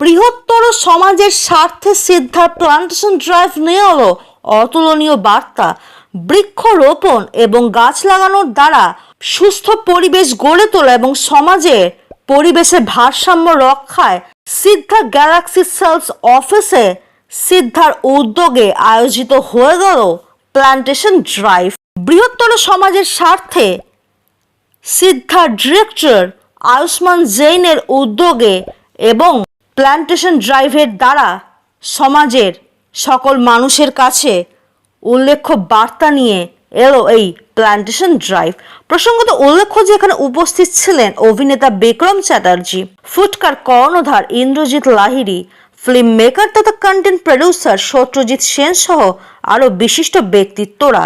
বৃহত্তর সমাজের স্বার্থে সিদ্ধার প্লান্টেশন ড্রাইভ নিয়ে হলো অতুলনীয় বার্তা। বৃক্ষরোপণ এবং গাছ লাগানোর দ্বারা সুস্থ পরিবেশ গড়ে তোলা এবং সমাজে পরিবেশের ভারসাম্য রক্ষায় সিদ্ধা গ্যালাক্সি সেলস অফিসে সিদ্ধার উদ্যোগে আয়োজিত হয়ে গেল প্লান্টেশন ড্রাইভ। বৃহত্তর সমাজের স্বার্থে সিদ্ধার ডিরেক্টর আয়ুষ্মান জৈনের উদ্যোগে এবং প্ল্যান্টেশন ড্রাইভের দ্বারা সমাজের সকল মানুষের কাছে উল্লেখ্য বার্তা নিয়ে এলো এই প্ল্যান্টেশন ড্রাইভ। প্রসঙ্গত উল্লেখ্য যে এখানে উপস্থিত ছিলেন অভিনেতা বিক্রম চ্যাটার্জি, ফুটকার কর্ণধার ইন্দ্রজিৎ লাহিড়ী ফিল্ম মেকার তথা কন্টেন্ট প্রডিউসার সত্যজিৎ সেন সহ আরও বিশিষ্ট ব্যক্তিত্বরা।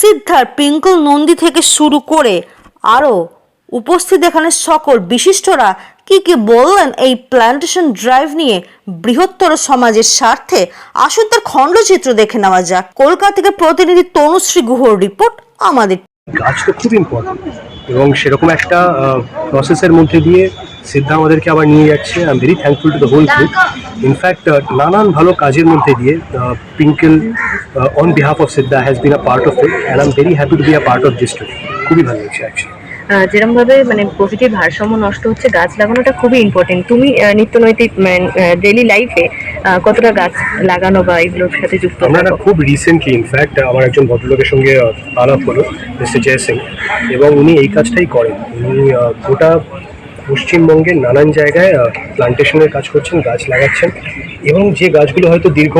সিদ্ধার পিঙ্কল নন্দী থেকে শুরু করে আরও উপস্থিত এখানে সকল বিশিষ্টরা কি কি বললেন এই প্ল্যান্টেশন ড্রাইভ নিয়ে বৃহত্তর সমাজের স্বার্থে? আসুন তার খণ্ডচিত্র দেখে নেওয়া যাক। কলকাতা থেকে প্রতিনিধি তনুশ্রী গুহর রিপোর্ট আমাদের। গাছ তো খুব ইম্পর্টেন্ট এবং সেরকম একটা প্রসেসের মধ্যে দিয়ে সিদ্ধা আমাদেরকে আবার নিয়ে যাচ্ছে। I am very thankful to the whole group in fact নানান ভালো কাজের মধ্যে দিয়ে পিঙ্কেল on behalf of Siddha has been a part of it and I am very happy to be a part of this too খুবই ভালো লাগছে actually যেরকম ভাবে মানে প্রকৃতির ভারসাম্য নষ্ট হচ্ছে গাছ লাগানোটা খুবই ইম্পর্টেন্ট তুমি আহ, নিত্যনৈতিক ডেইলি লাইফে কতটা গাছ লাগানো বা এগুলোর সাথে যুক্ত আমরা খুব রিসেন্টলি ইনফ্যাক্ট আমার একজন ভদ্রলোকের সঙ্গে আলাপ হলো মিস্টার জয় সিং এবং উনি এই কাজটাই করেন। উনি গোটা পশ্চিমবঙ্গের নানান জায়গায় প্লান্টেশনের কাজ করছেন গাছ লাগাচ্ছেন এবং যে গাছগুলো হয়তো দীর্ঘ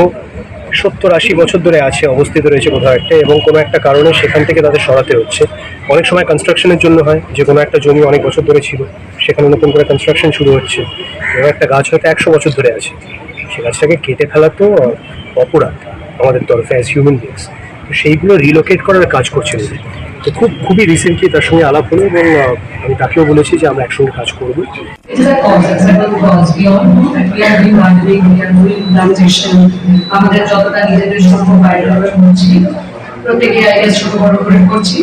সত্তর আশি বছর ধরে আছে, অবস্থিত রয়েছে কোথাও একটা এবং কোনো একটা কারণে সেখান থেকে তাদের সরাতে হচ্ছে। অনেক সময় কনস্ট্রাকশনের জন্য হয়, যে কোনো একটা জমি অনেক বছর ধরে ছিল, সেখানে নতুন করে কনস্ট্রাকশন শুরু হচ্ছে। এবং একটা গাছ হয়তো একশো বছর ধরে আছে। সে গাছটাকে কেটে ফেলা তো অপরাধ আমাদের তরফে অ্যাজ হিউম্যান বিংস সেইগুলো রিলোকেট করার কাজ করছে। তো খুব খুবই রিসেন্টলি তার সঙ্গে আলাপ হলো এবং আমি তাকেও বলেছি যে আমরা একসঙ্গে কাজ করব. আমাদের যতটা নিজেদের সম্ভব বাইরে করছি প্রত্যেকে আই গেস ছোট বড় করে করছি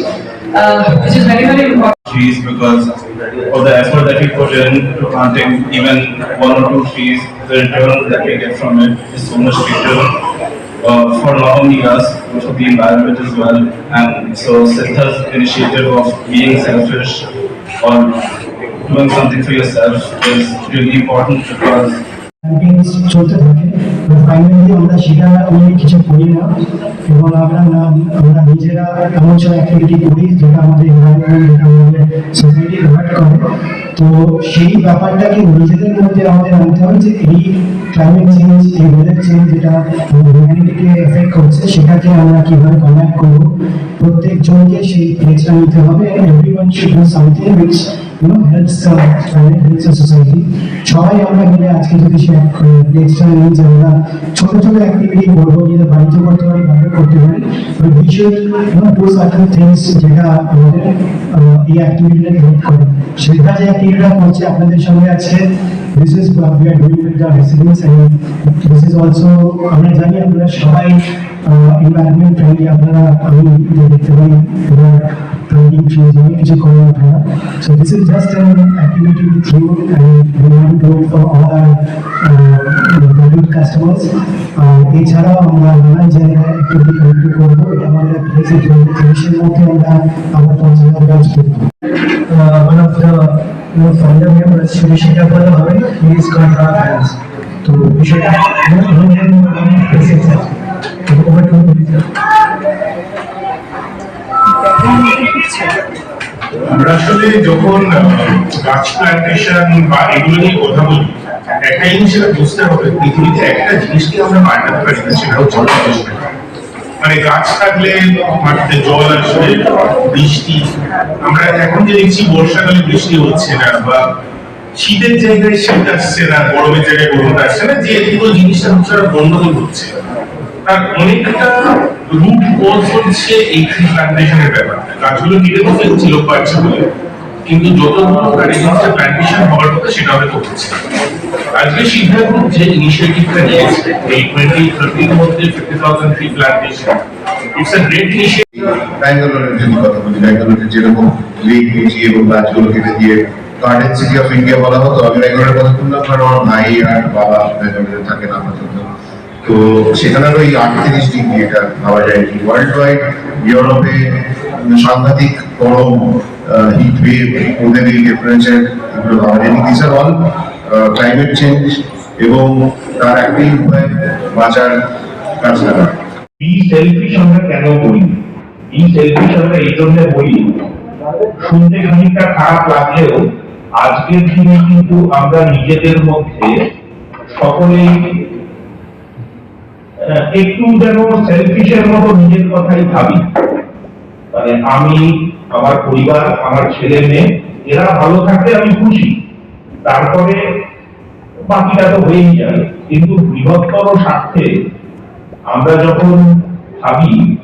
which is very very important. trees because of the effort that we put in to planting even one or two trees, the return that we get from it is so much greater for not only us, for the environment as well. And so Siddha's initiative of being selfish or doing something for yourself is really important because campaign চলতে থাকে। Finally আমরা সেটা অনেক কিছু করি না। এবং আমরা না, আমরা নিজেরা এমন সব অ্যাক্টিভিটি করি যেটা আমাদের এনভায়রনমেন্ট যেটা আমাদের সোসাইটি হার্ট করে। তো সেই ব্যাপারটাকে নিজেদের মধ্যে আমাদের আনতে হবে যে এই ক্লাইমেট চেঞ্জ এই ওয়েদার চেঞ্জ যেটা হিউম্যানিটিকে এফেক্ট করছে, সেটাকে আমরা কীভাবে কন্ট্যাক্ট করব? প্রত্যেকজনকে সেই প্লেসটা নিতে হবে। Everyone should something which you know helps helps society সবাই আমরা মিলে আজকে যদি প্লেসটা নিই, যে আমরা ছোট ছোট অ্যাক্টিভিটি করব, নিজেদের বাড়িতে করতে পারি বাইরে করতে পারি। বাট শুড ইউ সার্টেন যেটা আমাদের এই অ্যাক্টিভিটিটাকে হেল্প সেটা যে অ্যাক্টিভিটিটা করছে, আপনাদের সঙ্গে আছে। Residents and this is also আমরা জানি আপনারা সবাই এনভায়রনমেন্ট ফ্রেন্ডলি আপনারা আমি দেখতে পাই এবার planting trees অনেক কিছু করেন আপনারা so this is just an activity with you and we want to do it for all our uh, valued customers আর এছাড়াও আমরা নানান জায়গায় activity কন্টিনিউ করব এটা আমাদের প্লেসে চলবে তিরিশের মধ্যে আমরা আবার পঞ্চাশ হাজার গাছ করব one of the you know, founder members শুধু সেটা বলা হবে he is got our hands তো বিষয়টা আমরা আসলে যখন গাছ বা এগুলো নিয়ে কথা বলি একটা জিনিস বুঝতে হবে, পৃথিবীতে একটা জিনিসকে আমরা পাল্টাতে পারি না, সেটা হচ্ছে। মানে গাছ থাকলে মাটিতে জল আসবে, বৃষ্টি আমরা এখন যে দেখছি বর্ষাকালে বৃষ্টি হচ্ছে না, বা শীতের জায়গায় শীত আসছে না, গরমের জায়গায় গরম আসছে না, যে দুটো জিনিসটা হচ্ছে গন্ডগোল হচ্ছে তার অনেকটা রুট হচ্ছে এই বলে। কিন্তু হওয়ার কথা সেটা। আজকে যে ইনিশিয়েটিভটা নিয়েছে, এই টোয়েন্টি থার্টির মধ্যে ফিফটি থাউজেন্ড ইনিশিয়েটিভ ব্যাঙ্গালোরের কথা বলি ব্যাঙ্গালোরে যেরকম বিচি এবং গাছগুলো কেটে দিয়ে গার্ডেন সিটি অফ ইন্ডিয়া বলা হতো, আমি ব্যাঙ্গালোরের কথা শুনলাম কারণ ভাই আর বাবা ব্যাঙ্গালোরে তো সেখানের ওই আটত্রিশ ডিগ্রি, এটা ভাবা যায় কি? ওয়ার্ল্ড ওয়াইড ইউরোপে সাংঘাতিক গরম হিট ওয়েভ ওদের এই টেম্পারেচার এগুলো ভাবা this are all climate change এবং তার উপায়, বাঁচার কাজ লাগা বি সেলফিশ আমরা কেন বলি বি সেলফিশ আমরা এই জন্য বলি, শুনতে খানিকটা খারাপ লাগলেও আজকের দিনে কিন্তু আমরা নিজেদের মধ্যে সকলেই একটু যেন সেলফিশের মতো নিজের কথাই ভাবি। মানে আমি, আমার পরিবার, আমার ছেলে মেয়ে, এরা ভালো থাকলে আমি খুশি। তারপরে বাকিটা তো হয়েই যায়। কিন্তু বৃহত্তর স্বার্থে আমরা যখন ভাবি,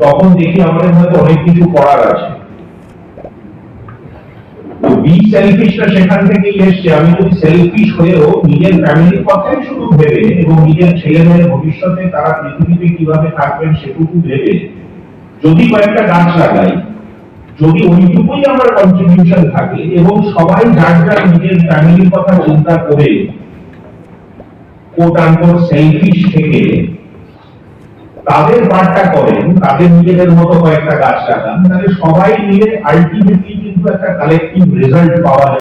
তখন দেখি আমাদের হয়তো অনেক কিছু করার আছে। বি সেলফিশটা সেখান থেকেই এসছে। আমি যদি সেলফিশ হয়েও নিজের ফ্যামিলির কথাই শুধু ভেবে এবং নিজের ছেলে মেয়ের ভবিষ্যতে তারা পৃথিবীতে কীভাবে থাকবেন সেটুকু ভেবে যদি কয়েকটা গাছ লাগাই, যদি ওইটুকুই আমার কন্ট্রিবিউশন থাকে এবং সবাই যার যার নিজের ফ্যামিলির কথা চিন্তা করে সেলফিশ থেকে তাদের পার্টটা করেন, তাদের নিজেদের মতো কয়েকটা গাছ লাগান, তাহলে সবাই মিলে আলটিমেটলি কিন্তু একটা কালেক্টিভ রেজাল্ট পাওয়া